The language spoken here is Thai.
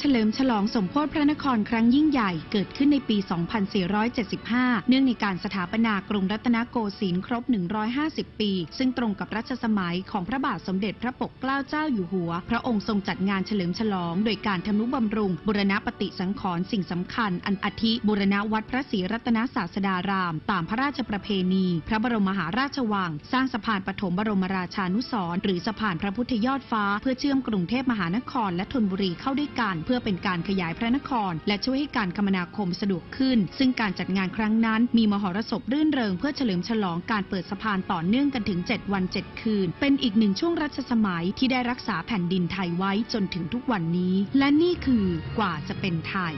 เฉลิมฉลองสมโพธิพระนครครั้งยิ่งใหญ่เกิดขึ้นในปี 2475 เนื่องในการสถาปนากรุงรัตนโกสินทร์ครบ 150 ปี ซึ่งตรงกับรัชสมัยของพระบาทสมเด็จพระปกเกล้าเจ้าอยู่หัว พระองค์ทรงจัดงานเฉลิมฉลอง โดยการทำนุบำรุง บุรณปฏิสังขรณ์สิ่งสำคัญ อันอาทิบุรณวัดพระศรีรัตนศาสดาราม ตามพระราชประเพณี พระบรมมหาราชวัง สร้างสะพานปฐมบรมราชานุสรหรือสะพานพระพุทธยอดฟ้า เพื่อเชื่อมกรุงเทพมหานครและธนบุรีเข้าด้วยกันเพื่อเป็นการขยายพระนคร และช่วยให้การคมนาคมสะดวกขึ้น ซึ่งการจัดงานครั้งนั้น มีมหรสพรื่นเริงเพื่อเฉลิมฉลองการเปิดสะพานต่อเนื่องกันถึง 7 วัน 7 คืน เป็นอีกหนึ่งช่วงรัชสมัยที่ได้รักษาแผ่นดินไทยไว้จนถึงทุกวันนี้ และนี่คือกว่าจะเป็นไทย